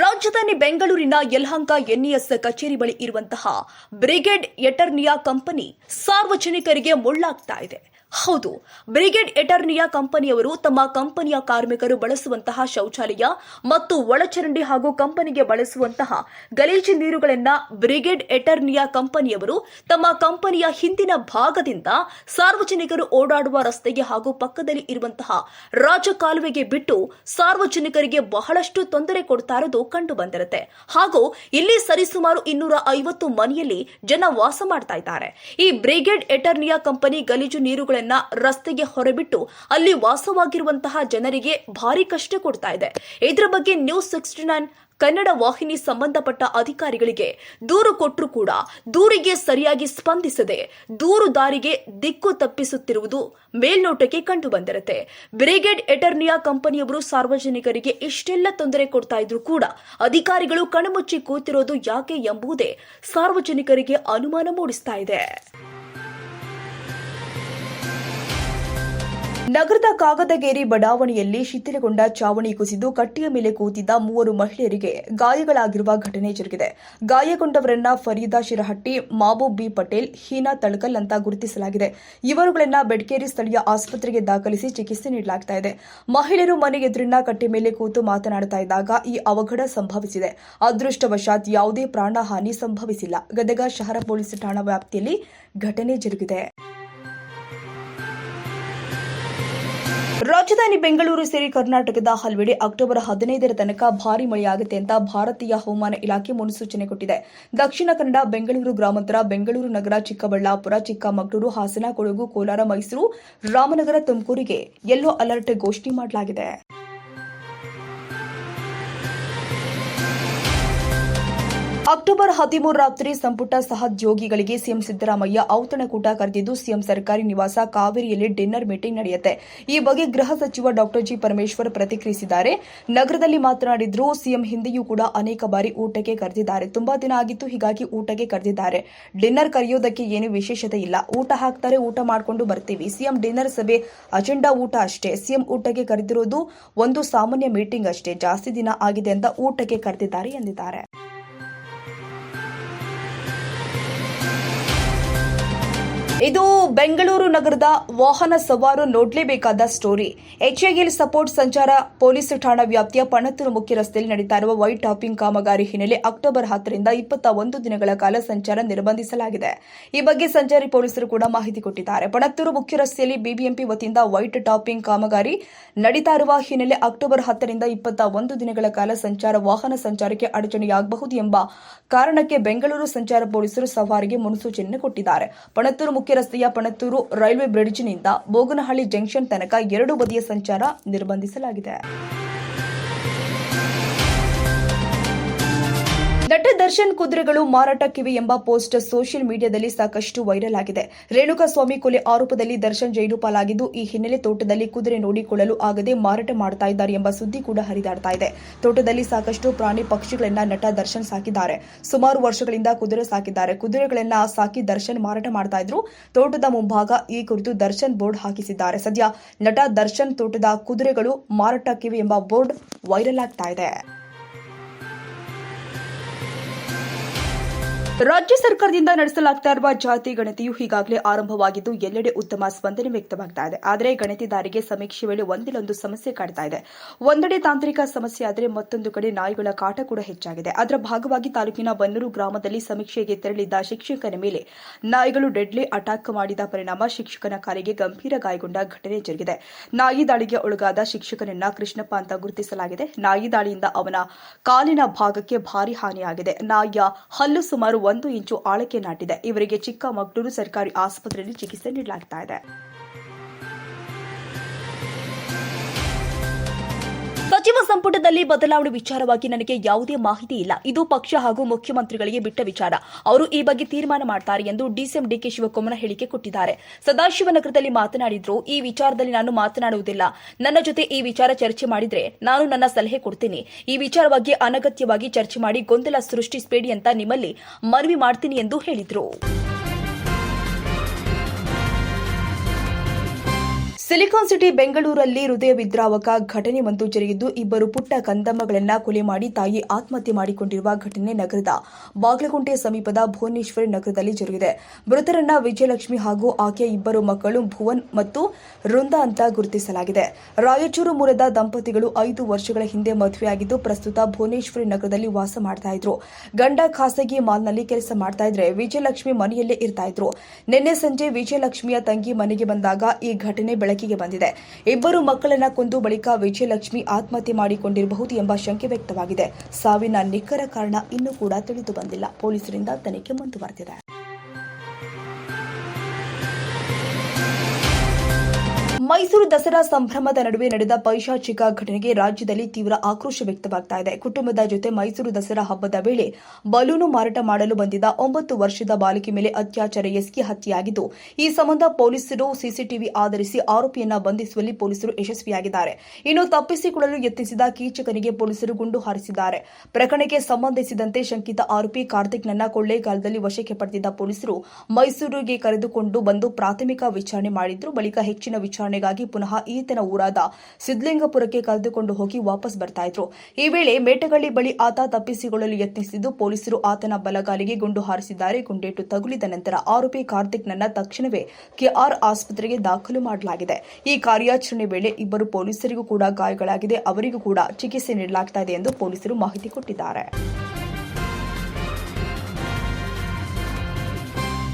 ರಾಜಧಾನಿ ಬೆಂಗಳೂರಿನ ಯಲಹಂಕ ಎನ್ಇಎಸ್ ಕಚೇರಿ ಬಳಿ ಇರುವಂತಹ ಬ್ರಿಗೇಡ್ ಎಟರ್ನಿಯಾ ಕಂಪನಿ ಸಾರ್ವಜನಿಕರಿಗೆ ಮುಳ್ಳಾಗ್ತಾ ಇದೆ. ಹೌದು. ಬ್ರಿಗೇಡ್ ಎಟರ್ನಿಯಾ ಕಂಪನಿಯವರು ತಮ್ಮ ಕಂಪನಿಯ ಕಾರ್ಮಿಕರು ಬಳಸುವಂತಹ ಶೌಚಾಲಯ ಮತ್ತು ಒಳಚರಂಡಿ ಹಾಗೂ ಕಂಪನಿಗೆ ಬಳಸುವಂತಹ ಗಲೀಜು ನೀರುಗಳನ್ನ ಬ್ರಿಗೇಡ್ ಎಟರ್ನಿಯಾ ಕಂಪನಿಯವರು ತಮ್ಮ ಕಂಪನಿಯ ಹಿಂದಿನ ಭಾಗದಿಂದ ಸಾರ್ವಜನಿಕರು ಓಡಾಡುವ ರಸ್ತೆಗೆ ಹಾಗೂ ಪಕ್ಕದಲ್ಲಿ ಇರುವಂತಹ ರಾಜಕಾಲುವೆಗೆ ಬಿಟ್ಟು ಸಾರ್ವಜನಿಕರಿಗೆ ಬಹಳಷ್ಟು ತೊಂದರೆ ಕೊಡ್ತಾ ಇರೋದು ಕಂಡು ಬಂದಿರುತ್ತೆ ಹಾಗೂ ಇಲ್ಲಿ ಸರಿಸುಮಾರು ಇನ್ನೂರ ಐವತ್ತು ಮನೆಯಲ್ಲಿ ಜನ ವಾಸ ಮಾಡ್ತಾ ಇದ್ದಾರೆ. ಈ ಬ್ರಿಗೇಡ್ ಎಟರ್ನಿಯಾ ಕಂಪನಿ ಗಲೀಜು ನೀರುಗಳನ್ನ ರಸ್ತೆಗೆ ಹೊರಬಿಟ್ಟು ಅಲ್ಲಿ ವಾಸವಾಗಿರುವಂತಹ ಜನರಿಗೆ ಭಾರಿ ಕಷ್ಟ ಕೊಡ್ತಾ ಇದೆ. ಇದರ ಬಗ್ಗೆ ನ್ಯೂಸ್ ಸಿಕ್ಸ್ಟಿ ನೈನ್ ಕನ್ನಡ ವಾಹಿನಿ ಸಂಬಂಧಪಟ್ಟ ಅಧಿಕಾರಿಗಳಿಗೆ ದೂರು ಕೊಟ್ಟರು ಕೂಡ ದೂರಿಗೆ ಸರಿಯಾಗಿ ಸ್ಪಂದಿಸದೆ ದೂರು ದಾರಿಗೆ ದಿಕ್ಕು ತಪ್ಪಿಸುತ್ತಿರುವುದು ಮೇಲ್ನೋಟಕ್ಕೆ ಕಂಡು ಬಂದಿರುತ್ತೆ ಬ್ರಿಗೇಡ್ ಎಟರ್ನಿಯಾ ಕಂಪನಿಯವರು ಸಾರ್ವಜನಿಕರಿಗೆ ಇಷ್ಟೆಲ್ಲ ತೊಂದರೆ ಕೊಡ್ತಾ ಇದ್ರು ಕೂಡ ಅಧಿಕಾರಿಗಳು ಕಣ್ಮುಚ್ಚಿ ಕೂತಿರೋದು ಯಾಕೆ ಎಂಬುದೇ ಸಾರ್ವಜನಿಕರಿಗೆ ಅನುಮಾನ ಮೂಡಿಸ್ತಾ ಇದೆ. ನಗರದ ಕಾಗದಗೇರಿ ಬಡಾವಣೆಯಲ್ಲಿ ಶಿಥಿಲಗೊಂಡ ಚಾವಣಿ ಕುಸಿದು ಕಟ್ಟಿಯ ಮೇಲೆ ಕೂತಿದ್ದ ಮೂವರು ಮಹಿಳೆಯರಿಗೆ ಗಾಯಗಳಾಗಿರುವ ಘಟನೆ ಜರುಗಿದೆ. ಗಾಯಗೊಂಡವರನ್ನ ಫರೀದಾ ಶಿರಹಟ್ಟಿ ಮಾಬೂಬ್ ಬಿ ಪಟೇಲ್, ಹೀನಾ ತಳಕಲ್ ಅಂತ ಗುರುತಿಸಲಾಗಿದೆ. ಇವರುಗಳನ್ನ ಬೆಡ್ಕೇರಿ ಸ್ಥಳೀಯ ಆಸ್ಪತ್ರೆಗೆ ದಾಖಲಿಸಿ ಚಿಕಿತ್ಸೆ ನೀಡಲಾಗ್ತಾ ಇದೆ. ಮಹಿಳೆಯರು ಮನೆ ಎದುರಿನ ಕಟ್ಟೆ ಮೇಲೆ ಕೂತು ಮಾತನಾಡುತ್ತಾ ಇದ್ದಾಗ ಈ ಅವಘಡ ಸಂಭವಿಸಿದೆ. ಅದೃಷ್ಟವಶಾತ್ ಯಾವುದೇ ಪ್ರಾಣಹಾನಿ ಸಂಭವಿಸಿಲ್ಲ. ಗದಗ ಶಹರ ಪೊಲೀಸ್ ಠಾಣಾ ವ್ಯಾಪ್ತಿಯಲ್ಲಿ ಘಟನೆ ಜರುಗಿದೆ. ರಾಜಧಾನಿ ಬೆಂಗಳೂರು ಸೇರಿ ಕರ್ನಾಟಕದ ಹಲವೆಡೆ ಅಕ್ಟೋಬರ್ ಹದಿನೈದರ ತನಕ ಭಾರಿ ಮಳೆಯಾಗುತ್ತೆ ಅಂತ ಭಾರತೀಯ ಹವಾಮಾನ ಇಲಾಖೆ ಮುನ್ಸೂಚನೆ ಕೊಟ್ಟಿದೆ. ದಕ್ಷಿಣ ಕನ್ನಡ, ಬೆಂಗಳೂರು ಗ್ರಾಮಾಂತರ, ಬೆಂಗಳೂರು ನಗರ, ಚಿಕ್ಕಬಳ್ಳಾಪುರ, ಚಿಕ್ಕಮಗಳೂರು, ಹಾಸನ, ಕೊಡಗು, ಕೋಲಾರ, ಮೈಸೂರು, ರಾಮನಗರ, ತುಮಕೂರಿಗೆ ಯೆಲ್ಲೋ ಅಲರ್ಟ್ ಘೋಷಣೆ ಮಾಡಲಾಗಿದೆ. ಅಕ್ಟೋಬರ್ ಹದಿಮೂರು ರಾತ್ರಿ ಸಂಪುಟ ಸಹೋದ್ಯೋಗಿಗಳಿಗೆ ಸಿಎಂ ಸಿದ್ದರಾಮಯ್ಯ ಔತಣಕೂಟ ಕರೆದಿದ್ದು ಸಿಎಂ ಸರ್ಕಾರಿ ನಿವಾಸ ಕಾವೇರಿಯಲ್ಲಿ ಡಿನ್ನರ್ ಮೀಟಿಂಗ್ ನಡೆಯುತ್ತೆ. ಈ ಬಗ್ಗೆ ಗೃಹ ಸಚಿವ ಡಾಕ್ಟರ್ ಜಿ ಪರಮೇಶ್ವರ್ ಪ್ರತಿಕ್ರಿಯಿಸಿದ್ದಾರೆ. ನಗರದಲ್ಲಿ ಮಾತನಾಡಿದ್ರು ಸಿಎಂ ಹಿಂದೆಯೂ ಕೂಡ ಅನೇಕ ಬಾರಿ ಊಟಕ್ಕೆ ಕರೆದಿದ್ದಾರೆ. ತುಂಬಾ ದಿನ ಆಗಿತ್ತು, ಹೀಗಾಗಿ ಊಟಕ್ಕೆ ಕರೆದಿದ್ದಾರೆ. ಡಿನ್ನರ್ ಕರೆಯೋದಕ್ಕೆ ಏನು ವಿಶೇಷತೆ ಇಲ್ಲ. ಊಟ ಹಾಕ್ತಾರೆ, ಊಟ ಮಾಡಿಕೊಂಡು ಬರ್ತೀವಿ. ಸಿಎಂ ಡಿನ್ನರ್ ಸಭೆ ಅಜೆಂಡಾ ಊಟ ಅಷ್ಟೇ. ಸಿಎಂ ಊಟಕ್ಕೆ ಕರೆದಿರೋದು ಒಂದು ಸಾಮಾನ್ಯ ಮೀಟಿಂಗ್ ಅಷ್ಟೇ. ಜಾಸ್ತಿ ದಿನ ಆಗಿದೆ ಅಂತ ಊಟಕ್ಕೆ ಕರೆದಿದ್ದಾರೆ ಎಂದಿದ್ದಾರೆ. ಇದು ಬೆಂಗಳೂರು ನಗರದ ವಾಹನ ಸವಾರು ನೋಡಲೇಬೇಕಾದ ಸ್ಟೋರಿ. ಎಚ್ಎಗಿಲ್ ಸಪೋರ್ಟ್ ಸಂಚಾರ ಪೊಲೀಸ್ ಠಾಣಾ ವ್ಯಾಪ್ತಿಯ ಪಣತ್ತೂರು ಮುಖ್ಯ ರಸ್ತೆಯಲ್ಲಿ ನಡೀತಾ ಇರುವ ವೈಟ್ ಟಾಪಿಂಗ್ ಕಾಮಗಾರಿ ಹಿನ್ನೆಲೆ ಅಕ್ಟೋಬರ್ ಹತ್ತರಿಂದ ಇಪ್ಪತ್ತ ಒಂದು ದಿನಗಳ ಕಾಲ ಸಂಚಾರ ನಿರ್ಬಂಧಿಸಲಾಗಿದೆ. ಈ ಬಗ್ಗೆ ಸಂಚಾರಿ ಪೊಲೀಸರು ಕೂಡ ಮಾಹಿತಿ ಕೊಟ್ಟಿದ್ದಾರೆ. ಪಣತ್ತೂರು ಮುಖ್ಯ ರಸ್ತೆಯಲ್ಲಿ ಬಿಬಿಎಂಪಿ ವತಿಯಿಂದ ವೈಟ್ ಟಾಪಿಂಗ್ ಕಾಮಗಾರಿ ನಡೀತಾ ಇರುವ ಹಿನ್ನೆಲೆ ಅಕ್ಟೋಬರ್ ಹತ್ತರಿಂದ ಇಪ್ಪತ್ತ ಒಂದು ದಿನಗಳ ಕಾಲ ಸಂಚಾರ ವಾಹನ ಸಂಚಾರಕ್ಕೆ ಅಡಚಣೆಯಾಗಬಹುದು ಎಂಬ ಕಾರಣಕ್ಕೆ ಬೆಂಗಳೂರು ಸಂಚಾರ ಪೊಲೀಸರು ಸವಾರಿಗೆ ಮುನ್ಸೂಚನೆ ಕೊಟ್ಟಿದ್ದಾರೆ. ಪಣತ್ತೂರು ಮುಖ್ಯ ರಸ್ತೆಯ ಪಣತ್ತೂರು ರೈಲ್ವೆ ಬ್ರಿಡ್ಜ್ನಿಂದ ಬೋಗನಹಳ್ಳಿ ಜಂಕ್ಷನ್ ತನಕ ಎರಡು ಬದಿಯ ಸಂಚಾರ ನಿರ್ಬಂಧಿಸಲಾಗಿದೆ. ನಟ ದರ್ಶನ್ ಕುದುರೆಗಳು ಮಾರಾಟಕ್ಕಿವೆ ಎಂಬ ಪೋಸ್ಟ್ ಸೋಷಿಯಲ್ ಮೀಡಿಯಾದಲ್ಲಿ ಸಾಕಷ್ಟು ವೈರಲ್ ಆಗಿದೆ. ರೇಣುಕಾಸ್ವಾಮಿ ಕೊಲೆ ಆರೋಪದಲ್ಲಿ ದರ್ಶನ್ ಜೈಲು ಪಾಲಾಗಿದ್ದು, ಈ ಹಿನ್ನೆಲೆ ತೋಟದಲ್ಲಿ ಕುದುರೆ ನೋಡಿಕೊಳ್ಳಲು ಆಗದೆ ಮಾರಾಟ ಮಾಡ್ತಾ ಇದ್ದಾರೆ ಎಂಬ ಸುದ್ದಿ ಕೂಡ ಹರಿದಾಡ್ತಾ ಇದೆ. ತೋಟದಲ್ಲಿ ಸಾಕಷ್ಟು ಪ್ರಾಣಿ ಪಕ್ಷಿಗಳನ್ನ ನಟ ದರ್ಶನ್ ಸಾಕಿದ್ದಾರೆ. ಸುಮಾರು ವರ್ಷಗಳಿಂದ ಕುದುರೆ ಸಾಕಿದ್ದಾರೆ. ಕುದುರೆಗಳನ್ನ ಸಾಕಿ ದರ್ಶನ್ ಮಾರಾಟ ಮಾಡ್ತಾ ಇದ್ರು. ತೋಟದ ಮುಂಭಾಗ ಈ ಕುರಿತು ದರ್ಶನ್ ಬೋರ್ಡ್ ಹಾಕಿಸಿದ್ದಾರೆ. ಸದ್ಯ ನಟ ದರ್ಶನ್ ತೋಟದ ಕುದುರೆಗಳು ಮಾರಾಟಕ್ಕಿವೆ ಎಂಬ ಬೋರ್ಡ್ ವೈರಲ್ ಆಗ್ತಾ ಇದೆ. ರಾಜ್ಯ ಸರ್ಕಾರದಿಂದ ನಡೆಸಲಾಗ್ತಾ ಇರುವ ಜಾತಿ ಗಣತಿಯು ಈಗಾಗಲೇ ಆರಂಭವಾಗಿದ್ದು, ಎಲ್ಲೆಡೆ ಉತ್ತಮ ಸ್ಪಂದನೆ ವ್ಯಕ್ತವಾಗ್ತಾ ಇದೆ. ಆದರೆ ಗಣತಿದಾರಿಗೆ ಸಮೀಕ್ಷೆ ವೇಳೆ ಒಂದಿಲ್ಲೊಂದು ಸಮಸ್ಯೆ ಕಾಡ್ತಾ ಇದೆ. ಒಂದೆಡೆ ತಾಂತ್ರಿಕ ಸಮಸ್ಯೆ ಆದರೆ ಮತ್ತೊಂದು ಕಡೆ ನಾಯಿಗಳ ಕಾಟ ಕೂಡ ಹೆಚ್ಚಾಗಿದೆ. ಅದರ ಭಾಗವಾಗಿ ತಾಲೂಕಿನ ಬನ್ನೂರು ಗ್ರಾಮದಲ್ಲಿ ಸಮೀಕ್ಷೆಗೆ ತೆರಳಿದ್ದ ಶಿಕ್ಷಕನ ಮೇಲೆ ನಾಯಿಗಳು ಡೆಡ್ಲಿ ಅಟ್ಯಾಕ್ ಮಾಡಿದ ಪರಿಣಾಮ ಶಿಕ್ಷಕನ ಕಾಲಿಗೆ ಗಂಭೀರ ಗಾಯಗೊಂಡ ಘಟನೆ ಜರುಗಿದೆ. ನಾಯಿ ದಾಳಿಗೆ ಒಳಗಾದ ಶಿಕ್ಷಕನನ್ನ ಕೃಷ್ಣಪ್ಪ ಅಂತ ಗುರುತಿಸಲಾಗಿದೆ. ನಾಯಿ ದಾಳಿಯಿಂದ ಅವನ ಕಾಲಿನ ಭಾಗಕ್ಕೆ ಭಾರಿ ಹಾನಿಯಾಗಿದೆ. ನಾಯಿಯ ಹಲ್ಲು ಸುಮಾರು ಒಂದು ಇಂಚು ಆಳಕ್ಕೆ ನಾಟಿದೆ. ಇವರಿಗೆ ಚಿಕ್ಕಮಗಳೂರು ಸರ್ಕಾರಿ ಆಸ್ಪತ್ರೆಯಲ್ಲಿ ಚಿಕಿತ್ಸೆ ನೀಡಲಾಗ್ತಾ ಸಚಿವ ಸಂಪುಟದಲ್ಲಿ ಬದಲಾವಣೆ ವಿಚಾರವಾಗಿ ನನಗೆ ಯಾವುದೇ ಮಾಹಿತಿ ಇಲ್ಲ. ಇದು ಪಕ್ಷ ಹಾಗೂ ಮುಖ್ಯಮಂತ್ರಿಗಳಿಗೆ ಬಿಟ್ಟ ವಿಚಾರ. ಅವರು ಈ ಬಗ್ಗೆ ತೀರ್ಮಾನ ಮಾಡ್ತಾರೆ ಎಂದು ಡಿಸಿಎಂ ಡಿಕೆ ಶಿವಕುಮಾರ್ ಹೇಳಿಕೆ ಕೊಟ್ಟಿದ್ದಾರೆ. ಸದಾಶಿವನಗರದಲ್ಲಿ ಮಾತನಾಡಿದ್ರು, ಈ ವಿಚಾರದಲ್ಲಿ ನಾನು ಮಾತನಾಡುವುದಿಲ್ಲ. ನನ್ನ ಜೊತೆ ಈ ವಿಚಾರ ಚರ್ಚೆ ಮಾಡಿದ್ರೆ ನಾನು ನನ್ನ ಸಲಹೆ ಕೊಡ್ತೀನಿ. ಈ ವಿಚಾರವಾಗಿ ಅನಗತ್ಯವಾಗಿ ಚರ್ಚೆ ಮಾಡಿ ಗೊಂದಲ ಸೃಷ್ಟಿಸಬೇಡಿ ಅಂತ ನಿಮ್ಮಲ್ಲಿ ಮನವಿ ಮಾಡ್ತೀನಿ ಎಂದು ಹೇಳಿದರು. ಸಿಲಿಕಾನ್ ಸಿಟಿ ಬೆಂಗಳೂರಲ್ಲಿ ಹೃದಯ ವಿದ್ರಾವಕ ಘಟನೆ ಒಂದು ಜರುಗಿದ್ದು ಇಬ್ಬರು ಪುಟ್ಟ ಕಂದಮ್ಮಗಳನ್ನ ಕೊಲೆ ಮಾಡಿ ತಾಯಿ ಆತ್ಮಹತ್ಯೆ ಮಾಡಿಕೊಂಡಿರುವ ಘಟನೆ ನಗರದ ಬಾಗಲಗುಂಟೆ ಸಮೀಪದ ಭುವನೇಶ್ವರಿ ನಗರದಲ್ಲಿ ಜರುಗಿದೆ. ಮೃತರನ್ನ ವಿಜಯಲಕ್ಷ್ಮಿ ಹಾಗೂ ಆಕೆಯ ಇಬ್ಬರು ಮಕ್ಕಳು ಭುವನ್ ಮತ್ತು ವೃಂದ ಅಂತ ಗುರುತಿಸಲಾಗಿದೆ. ರಾಯಚೂರು ಮೂಲದ ದಂಪತಿಗಳು ಐದು ವರ್ಷಗಳ ಹಿಂದೆ ಮದುವೆಯಾಗಿದ್ದು ಪ್ರಸ್ತುತ ಭುವನೇಶ್ವರಿ ನಗರದಲ್ಲಿ ವಾಸ ಮಾಡ್ತಾ ಇದ್ರು. ಗಂಡ ಖಾಸಗಿ ಮಾಲ್ನಲ್ಲಿ ಕೆಲಸ ಮಾಡ್ತಾ ಇದ್ರೆ ವಿಜಯಲಕ್ಷ್ಮಿ ಮನೆಯಲ್ಲೇ ಇರ್ತಾ ಇದ್ರು. ನಿನ್ನೆ ಸಂಜೆ ವಿಜಯಲಕ್ಷ್ಮಿಯ ತಂಗಿ ಮನೆಗೆ ಬಂದಾಗ ಈ ಘಟನೆ ಬೆಳಕಿಗೆ ಬಂದಿದೆ. ಇಬ್ಬರು ಮಕ್ಕಳನ್ನ ಕೊಂದು ಬಳಿಕ ವಿಜಯಲಕ್ಷ್ಮಿ ಆತ್ಮಹತ್ಯೆ ಮಾಡಿಕೊಂಡಿರಬಹುದು ಎಂಬ ಶಂಕೆ ವ್ಯಕ್ತವಾಗಿದೆ. ಸಾವಿನ ನಿಖರ ಕಾರಣ ಇನ್ನೂ ಕೂಡ ತಿಳಿದು ಬಂದಿಲ್ಲ. ಪೊಲೀಸರಿಂದ ತನಿಖೆ ಮುಂದುವರೆದಿದೆ. ಮೈಸೂರು ದಸರಾ ಸಂಭ್ರಮದ ನಡುವೆ ನಡೆದ ಪೈಶಾಚಿಕ ಘಟನೆಗೆ ರಾಜ್ಯದಲ್ಲಿ ತೀವ್ರ ಆಕ್ರೋಶ ವ್ಯಕ್ತವಾಗ್ತಾ ಇದೆ. ಕುಟುಂಬದ ಜೊತೆ ಮೈಸೂರು ದಸರಾ ಹಬ್ಬದ ವೇಳೆ ಬಲೂನು ಮಾರಾಟ ಮಾಡಲು ಬಂದಿದ್ದ ಒಂಬತ್ತು ವರ್ಷದ ಬಾಲಕಿ ಮೇಲೆ ಅತ್ಯಾಚಾರ ಎಸ್ಕಿ ಹತ್ಯೆಯಾಗಿದ್ದು, ಈ ಸಂಬಂಧ ಪೊಲೀಸರು ಸಿಸಿಟಿವಿ ಆಧರಿಸಿ ಆರೋಪಿಯನ್ನ ಬಂಧಿಸುವಲ್ಲಿ ಪೊಲೀಸರು ಯಶಸ್ವಿಯಾಗಿದ್ದಾರೆ. ಇನ್ನು ತಪ್ಪಿಸಿಕೊಳ್ಳಲು ಯತ್ನಿಸಿದ ಕೀಚಕನಿಗೆ ಪೊಲೀಸರು ಗುಂಡು ಹಾರಿಸಿದ್ದಾರೆ. ಪ್ರಕರಣಕ್ಕೆ ಸಂಬಂಧಿಸಿದಂತೆ ಶಂಕಿತ ಆರೋಪಿ ಕಾರ್ತಿಕ್ನನ್ನ ಕೊಳ್ಳೇಗಾಲದಲ್ಲಿ ವಶಕ್ಕೆ ಪಡೆದಿದ್ದ ಪೊಲೀಸರು ಮೈಸೂರಿಗೆ ಕರೆದುಕೊಂಡು ಬಂದು ಪ್ರಾಥಮಿಕ ವಿಚಾರಣೆ ಮಾಡಿದ್ರು. ಬಳಿಕ ಹೆಚ್ಚಿನ ವಿಚಾರಣೆಗಾಗಿ ಪುನಃ ಈತನ ಊರಾದ ಸಿದ್ಲಿಂಗಪುರಕ್ಕೆ ಕರೆದುಕೊಂಡು ಹೋಗಿ ವಾಪಸ್ ಬರ್ತಾ ಇದ್ರು. ಈ ವೇಳೆ ಮೇಟಗಳ್ಳಿ ಬಳಿ ಆತ ತಪ್ಪಿಸಿಕೊಳ್ಳಲು ಯತ್ನಿಸಿದ್ದು ಪೊಲೀಸರು ಆತನ ಬಲಗಾಲಿಗೆ ಗುಂಡು ಹಾರಿಸಿದ್ದಾರೆ. ಗುಂಡೇಟು ತಗುಲಿದ ನಂತರ ಆರೋಪಿ ಕಾರ್ತಿಕ್ನನ್ನ ತಕ್ಷಣವೇ ಕೆಆರ್ ಆಸ್ಪತ್ರೆಗೆ ದಾಖಲು ಮಾಡಲಾಗಿದೆ. ಈ ಕಾರ್ಯಾಚರಣೆ ವೇಳೆ ಇಬ್ಬರು ಪೊಲೀಸರಿಗೂ ಕೂಡ ಗಾಯಗಳಾಗಿದೆ. ಅವರಿಗೂ ಕೂಡ ಚಿಕಿತ್ಸೆ ನೀಡಲಾಗ್ತಾ ಎಂದು ಪೊಲೀಸರು ಮಾಹಿತಿ ಕೊಟ್ಟಿದ್ದಾರೆ.